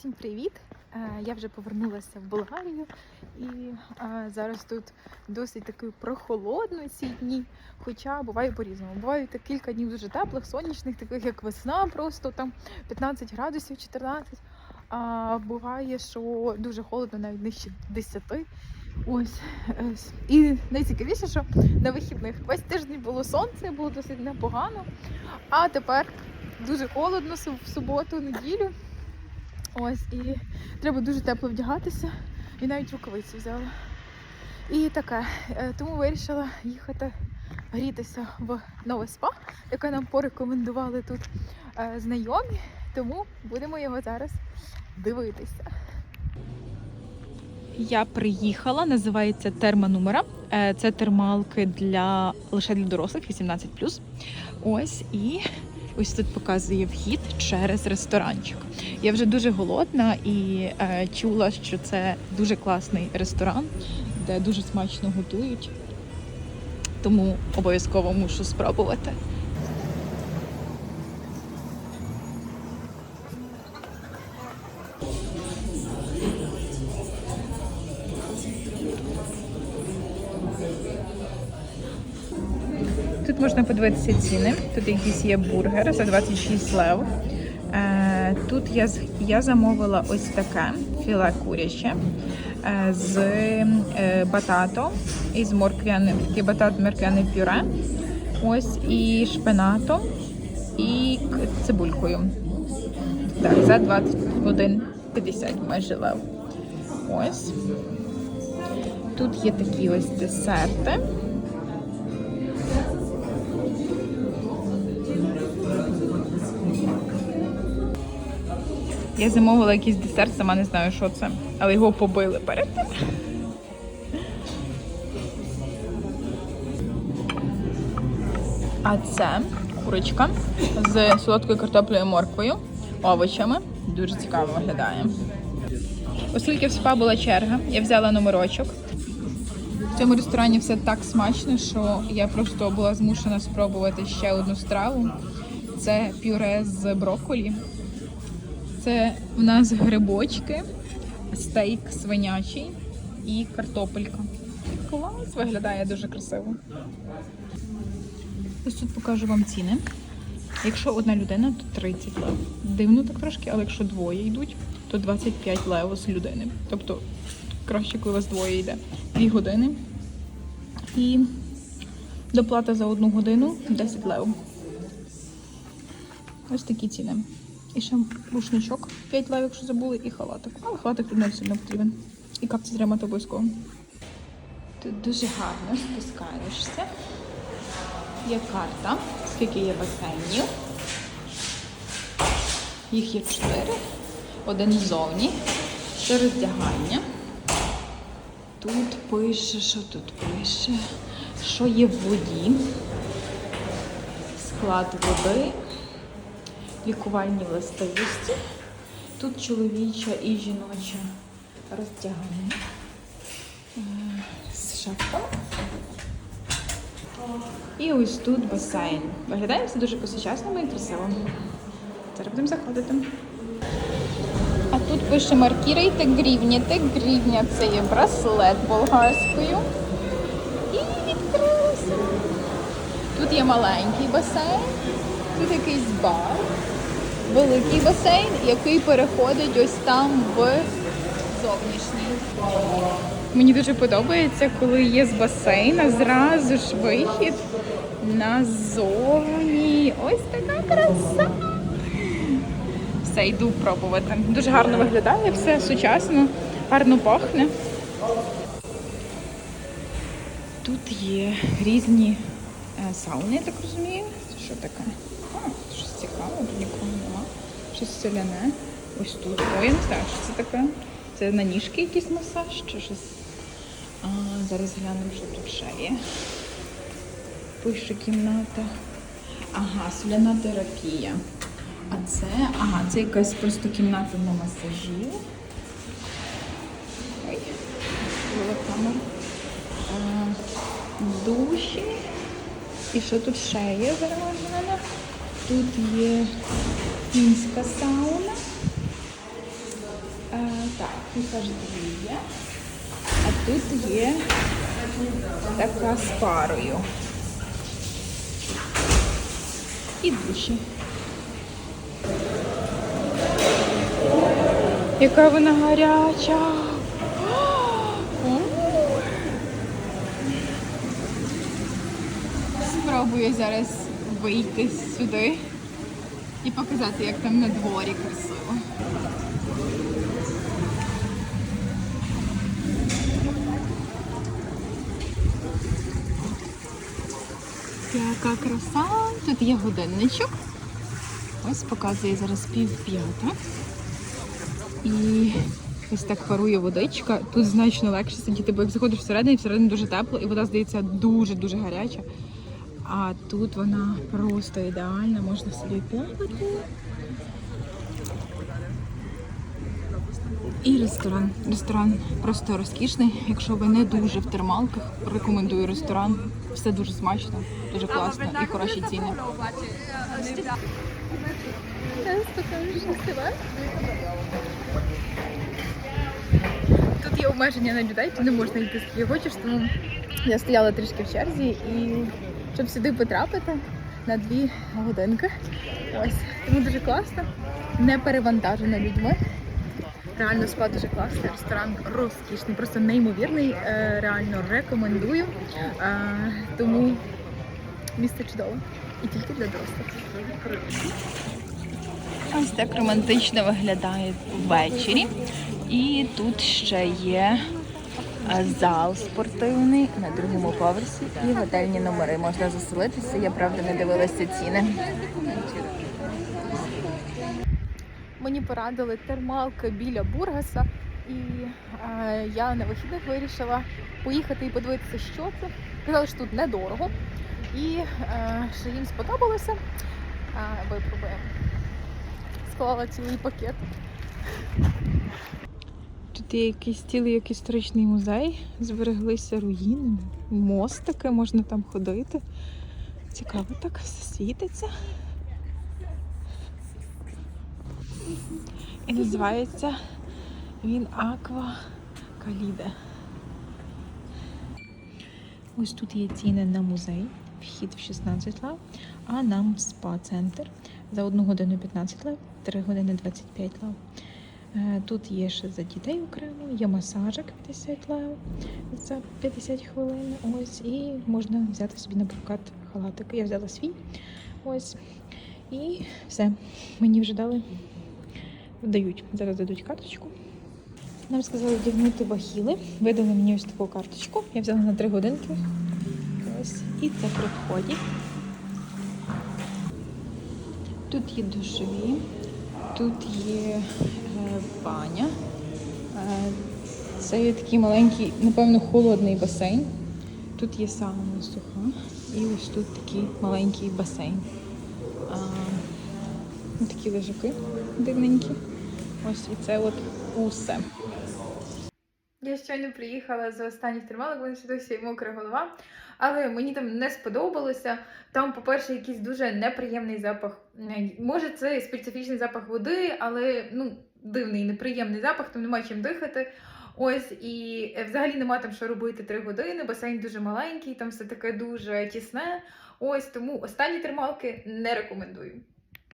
Всім привіт! Е, Я вже повернулася в Болгарію і е, зараз тут досить таки прохолодно ці дні. Хоча буває по-різному. Бувають кілька днів дуже теплих, сонячних, таких як весна, просто там 15 градусів, 14. А буває, що дуже холодно, навіть нижче 10. Ось і найцікавіше, що на вихідних весь тиждень було сонце, було досить непогано. А тепер дуже холодно в суботу, неділю. Ось, і треба дуже тепло вдягатися. І навіть рукавиці взяла. І таке. Е, Тому вирішила їхати грітися в нове спа, яке нам порекомендували тут е, знайомі. Тому будемо його зараз дивитися. Я приїхала, називається термонумера. Е, Це термалки для лише для дорослих, 18+. Ось і ось тут показує вхід через ресторанчик. Я вже дуже голодна і е, чула, що це дуже класний ресторан, де дуже смачно готують. Тому обов'язково мушу спробувати. Тут можна подивитися ціни. Тут якісь є бургери за 26 лев. Е, Тут я, я замовила ось таке філе куряче е, з е, батато і з морквяним, таке батат морквяне пюре. Ось і шпинатом і цибулькою. Так, за 21,50 майже лев. Ось. Тут є такі ось десерти. Я замовила якийсь десерт, сама не знаю, що це, але його побили перед тим. А це курочка з солодкою картоплею морквою, овочами. Дуже цікаво виглядає. Оскільки в спа була черга, я взяла номерочок. В цьому ресторані все так смачно, що я просто була змушена спробувати ще одну страву. Це пюре з брокколі. Це в нас грибочки, стейк свинячий і картопелька. Клас, виглядає дуже красиво. Ось тут покажу вам ціни. Якщо одна людина, то 30 лев. Дивно так трошки, але якщо двоє йдуть, то 25 лев з людини. Тобто краще, коли вас двоє йде. Дві години. І доплата за одну годину 10 лев. Ось такі ціни. І ще рушничок 5 лев, якщо забули, і халатик. Але халатик тут не сильно потрібен. І капці тримати обов'язково. Тут дуже гарно спускаєшся. Є карта, скільки є басейнів. Їх є чотири. Один ззовні. Це роздягання. Тут пише, що тут пише, що є в воді. Склад води лікувальні властивості. Тут чоловіча і жіноча роздягання Е, з шапками. І ось тут басейн. Виглядає все дуже по-сучасному і красиво. Зараз будемо заходити. А тут пише маркірайте грівняти. Грівня це є браслет болгарською. І відкрилося. Тут є маленький басейн, тут якийсь бар, великий басейн, який переходить ось там в зовнішній. Мені дуже подобається, коли є з басейна зразу ж вихід назовні. Ось така краса. Все, йду пробувати. Дуже гарно виглядає, все сучасно, гарно пахне. Тут є різні е, сауни, я так розумію. Що таке? Тут нікого нема. Щось соляне. Ось тут. Ой, я не знаю, що це таке. Це на ніжки якийсь масаж чи щось. А, зараз глянемо, що тут ще є. Пише кімната. Ага, соляна терапія. А це, ага, це якась просто кімната на масажі. Ой, була. Душі. І що тут ще є зараз? Тут є фінська сауна. Так, тут теж дві є. А тут є така з парою. І душі. Яка вона гаряча. Спробую зараз вийти сюди і показати, як там на дворі красиво. Яка краса! Тут є годинничок. Ось показує зараз пів п'ята. І ось так парує водичка. Тут значно легше сидіти, бо як заходиш всередину, всередині дуже тепло, і вода здається дуже-дуже гаряча. А тут вона просто ідеальна, можна собі плавати. І ресторан. Ресторан просто розкішний. Якщо ви не дуже в термалках, рекомендую ресторан. Все дуже смачно, дуже класно і хороші ціни. Тут є обмеження на людей, то не можна йти скільки хочеш, тому я стояла трішки в черзі і щоб сюди потрапити на дві годинки. Ось. Тому дуже класно, не перевантажено людьми. Реально спа дуже класний, ресторан розкішний, просто неймовірний. Е, Реально рекомендую. Е, Тому місце чудове. І тільки для дорослих. Ось так романтично виглядає ввечері. І тут ще є зал спортивний на другому поверсі і готельні номери. Можна заселитися. Я правда не дивилася ціни. Мені порадили термалки біля Бургаса, і е, я на вихідних вирішила поїхати і подивитися, що це. Казали, що тут недорого. І е, що їм сподобалося. Е, випробуємо. Склала цілий пакет. Тут якийсь цілий як історичний музей, збереглися руїни, мостики, можна там ходити. Цікаво так, все світиться. І називається він Аква Каліде. Ось тут є ціни на музей, вхід в 16 лев, а нам спа-центр за 1 годину 15 лев, 3 години 25 лев. Е, Тут є ще за дітей окремо, є масажик 50 лев за 50 хвилин. Ось, і можна взяти собі на прокат халатик. Я взяла свій. Ось. І все. Мені вже дали дають. Зараз дадуть карточку. Нам сказали вдягнути бахіли. Видали мені ось таку карточку. Я взяла на 3 годинки. Ось. І це при вході. Тут є душові, тут є баня. Е, це є такий маленький, напевно, холодний басейн. Тут є сауна суха. І ось тут такий маленький басейн. А, такі лежаки дивненькі. Ось і це от усе. Я щойно приїхала з останніх термалок, бо ще досі мокра голова. Але мені там не сподобалося. Там, по-перше, якийсь дуже неприємний запах. Е, Може, це специфічний запах води, але ну, дивний, неприємний запах, там немає чим дихати. Ось і е, взагалі нема там що робити три години. Басейн дуже маленький, там все таке дуже тісне. Ось тому останні термалки не рекомендую.